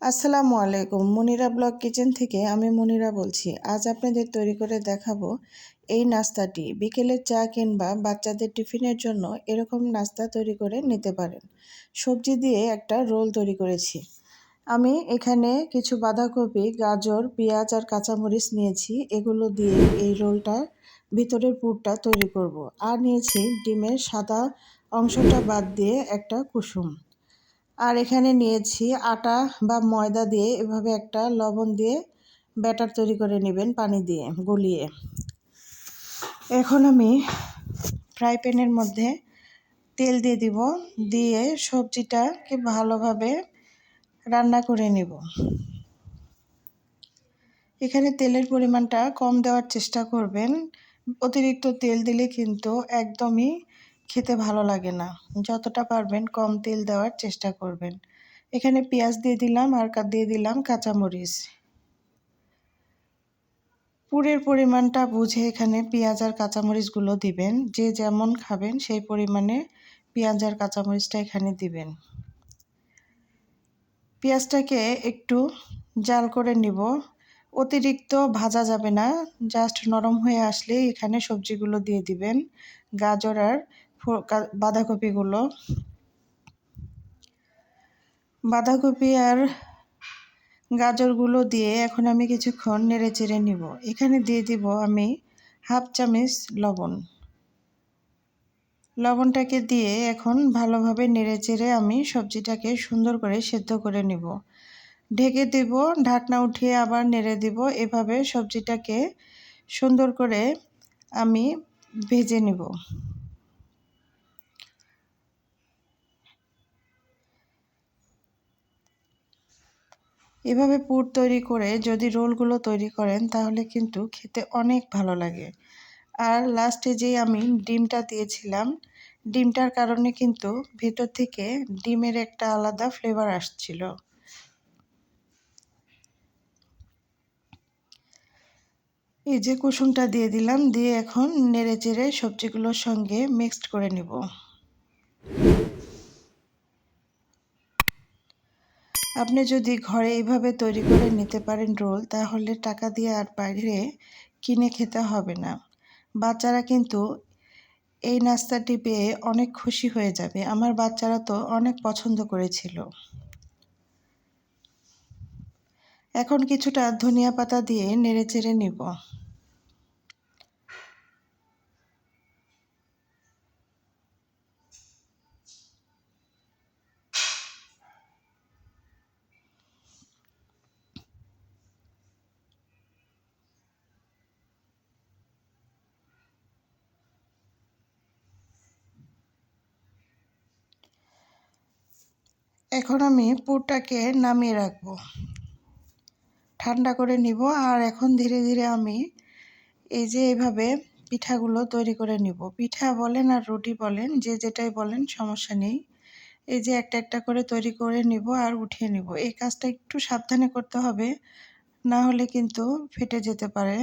আসসালামু আলাইকুম, Monira blog kitchen থেকে আমি মনিরা বলছি। আজ আপনাদের তৈরি করে দেখাবো এই নাস্তাটি। বিকেলের চা কিংবা বাচ্চাদের টিফিনের জন্য এরকম নাস্তা তৈরি করে নিতে পারেন। সবজি দিয়ে একটা রোল তৈরি করেছি। আমি এখানে কিছু বাঁধাকপি, গাজর, পেঁয়াজ আর কাঁচামরিচ নিয়েছি। এগুলো দিয়ে এই রোলটা ভিতরের পুরটা তৈরি করব। আর নিয়েছি ডিমের সাদা অংশটা বাদ দিয়ে একটা কুসুম। আর এখানে নিয়েছি আটা বা ময়দা দিয়ে এভাবে একটা লবণ দিয়ে ব্যাটার তৈরি করে নেবেন পানি দিয়ে গলিয়ে। এখন আমি ফ্রাই প্যানের মধ্যে তেল দিয়ে দিব, দিয়ে সবজিটাকে ভালোভাবে রান্না করে নেব। এখানে তেলের পরিমাণটা কম দেওয়ার চেষ্টা করবেন। অতিরিক্ত তেল দিলে কিন্তু একদমই খেতে ভালো লাগে না। যতটা পারবেন কম তেল দেওয়ার চেষ্টা করবেন। এখানে পেঁয়াজ দিয়ে দিলাম আর দিয়ে দিলাম কাঁচামরিচ। পুরের পরিমাণটা বুঝে এখানে পেঁয়াজ আর কাঁচামরিচগুলো দিবেন। যে যেমন খাবেন সেই পরিমাণে পেঁয়াজ আর কাঁচামরিচটা এখানে দিবেন। পেঁয়াজটাকে একটু জাল করে নিব। অতিরিক্ত ভাজা যাবে না, জাস্ট নরম হয়ে আসলে এখানে সবজিগুলো দিয়ে দিবেন। গাজর আর বাঁধাকপিগুলো। বাঁধাকপি আর গাজরগুলো দিয়ে এখন আমি কিছুক্ষণ নেড়ে চেড়ে নিব। এখানে দিয়ে দিব আমি হাফ চামচ লবণ। লবণটাকে দিয়ে এখন ভালোভাবে নেড়ে চেড়ে আমি সবজিটাকে সুন্দর করে সেদ্ধ করে নিব। ঢেকে দেব, ঢাকনা উঠিয়ে আবার নেড়ে দিব। এভাবে সবজিটাকে সুন্দর করে আমি ভেজে নেব। এভাবে পুর তৈরি করে যদি রোলগুলো তৈরি করেন, তাহলে কিন্তু খেতে অনেক ভালো লাগে। আর লাস্টে যে আমি ডিমটা দিয়েছিলাম, ডিমটার কারণে কিন্তু ভেতর থেকে ডিমের একটা আলাদা ফ্লেভার আসছিল। এই যে কুসুমটা দিয়ে দিলাম, দিয়ে এখন নেড়ে চেড়ে সবজিগুলোর সঙ্গে মিক্সড করে নেব। আপনি যদি ঘরে এইভাবে তৈরি করে নিতে পারেন রোল, তাহলে টাকা দিয়ে আর বাইরে কিনে খেতে হবে না। বাচ্চারা কিন্তু এই নাস্তাটি পেয়ে অনেক খুশি হয়ে যাবে। আমার বাচ্চারা তো অনেক পছন্দ করেছিল। এখন কিছুটা ধনিয়া পাতা দিয়ে নেড়ে চেড়ে নিব। এখন আমি পুরটাকে নামিয়ে রাখব। ঠান্ডা করে নিব আর এখন ধীরে ধীরে আমি এই যে এইভাবে পিঠাগুলো তৈরি করে নিব। পিঠা বলেন আর রুটি বলেন, যে যেটাই বলেন, সমস্যা নেই। এই যে একটা একটা করে তৈরি করে নিব আর উঠিয়ে নিব। এই কাজটা একটু সাবধানে করতে হবে, না হলে কিন্তু ফেটে যেতে পারে।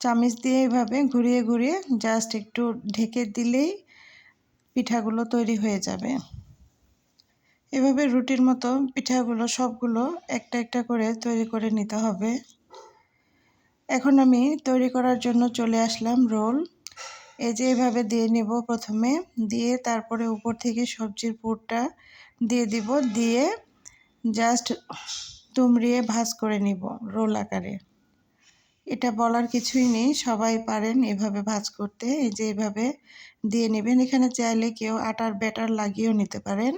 চামিচ দিয়ে এভাবে ঘুরিয়ে ঘুরিয়ে জাস্ট একটু ঢেকে দিলেই পিঠাগুলো তৈরি হয়ে যাবে। এভাবে রুটির মতো পিঠাগুলো সবগুলো একটা একটা করে তৈরি করে নিতে হবে। এখন আমি তৈরি করার জন্য চলে আসলাম রোল। এই যে এভাবে দিয়ে নেব প্রথমে, দিয়ে তারপরে উপর থেকে সবজির পুরটা দিয়ে দিব, দিয়ে জাস্ট তুমড়িয়ে ভাজ করে নিব রোল আকারে। এটা বলার কিছুই নেই, সবাই পারেন এভাবে ভাজ করতে। এই যে এভাবে দিয়ে নেবেন, এখানে চাইলে কেউ আটার ব্যাটার লাগিয়েও নিতে পারেন।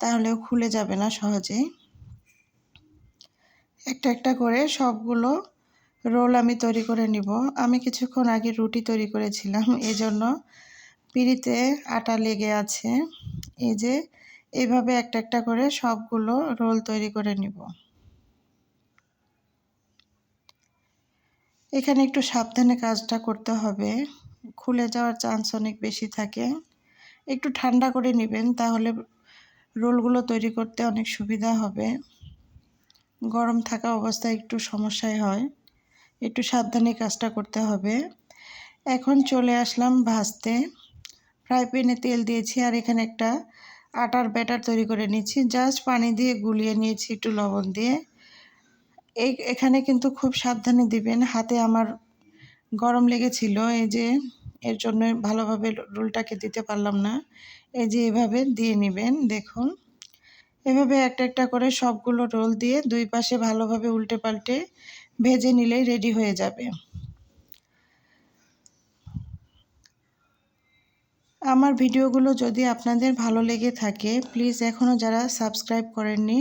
তাহলেও খুলে যাবে না সহজেই। একটা একটা করে সবগুলো রোল আমি তৈরি করে নিব। আমি কিছুক্ষণ আগে রুটি তৈরি করেছিলাম, এজন্য পিড়িতে আটা লেগে আছে। এই যে, এভাবে একটা একটা করে সবগুলো রোল তৈরি করে নিব। এখানে একটু সাবধানে কাজটা করতে হবে। খুলে যাওয়ার চান্স অনেক বেশি থাকে। একটু ঠান্ডা করে নেবেন, তাহলে রোলগুলো তৈরি করতে অনেক সুবিধা হবে। গরম থাকা অবস্থায় একটু সমস্যায় হয়। একটু সাবধানে কাজটা করতে হবে। এখন চলে আসলাম ভাজতে। ফ্রাই প্যানে তেল দিয়েছি আর এখানে একটা আটার ব্যাটার তৈরি করে নিয়েছি জাস্ট পানি দিয়ে গুলিয়ে নিয়েছি একটু লবণ দিয়ে। এই এখানে কিন্তু খুব সাবধানে দিবেন। হাতে আমার গরম লেগেছিল। এই যে, এর জন্য ভালোভাবে রোলটাকে দিতে পারলাম না। এই যে এভাবে দিয়ে নেবেন, দেখুন। এভাবে একটা একটা করে সবগুলো রোল দিয়ে দুই পাশে ভালোভাবে উল্টে পাল্টে ভেজে নিলেই রেডি হয়ে যাবে। আমার ভিডিওগুলো যদি আপনাদের ভালো লেগে থাকে, প্লিজ এখনও যারা সাবস্ক্রাইব করেননি,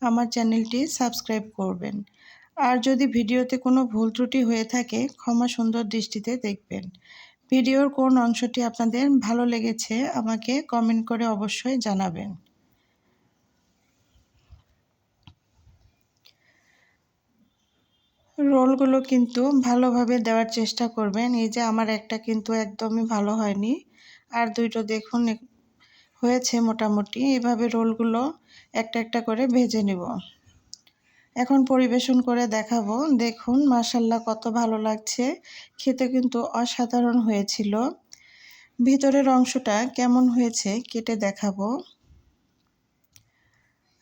আমার চ্যানেলটি সাবস্ক্রাইব করবেন। আর যদি ভিডিওতে কোনো ভুল ত্রুটি হয়ে থাকে, ক্ষমা সুন্দর দৃষ্টিতে দেখবেন। ভিডিওর কোন অংশটি আপনাদের ভালো লেগেছে আমাকে কমেন্ট করে অবশ্যই জানাবেন। রোলগুলো কিন্তু ভালোভাবে দেওয়ার চেষ্টা করবেন। এই যে আমার একটা কিন্তু একদমই ভালো হয়নি। আর দুইটো দেখুন, হয়েছে মোটামুটি। এভাবে রোলগুলো একটা একটা করে ভেজে নেব। এখন পরিবেশন করে দেখাবো। দেখুন মাসাল্লাহ কত ভালো লাগছে। খেতে কিন্তু অসাধারণ হয়েছিল। ভিতরের অংশটা কেমন হয়েছে কেটে দেখাবো।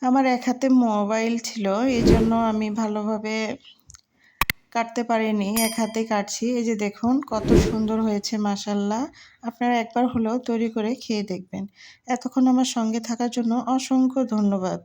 আমার এক হাতে মোবাইল ছিল এই জন্য আমি ভালোভাবে কাটতে পারিনি। এক হাতে কাটছি। এই যে দেখুন, কত সুন্দর হয়েছে মাসাল্লাহ আপনারা একবার হলেও তৈরি করে খেয়ে দেখবেন। এতক্ষণ আমার সঙ্গে থাকার জন্য অসংখ্য ধন্যবাদ।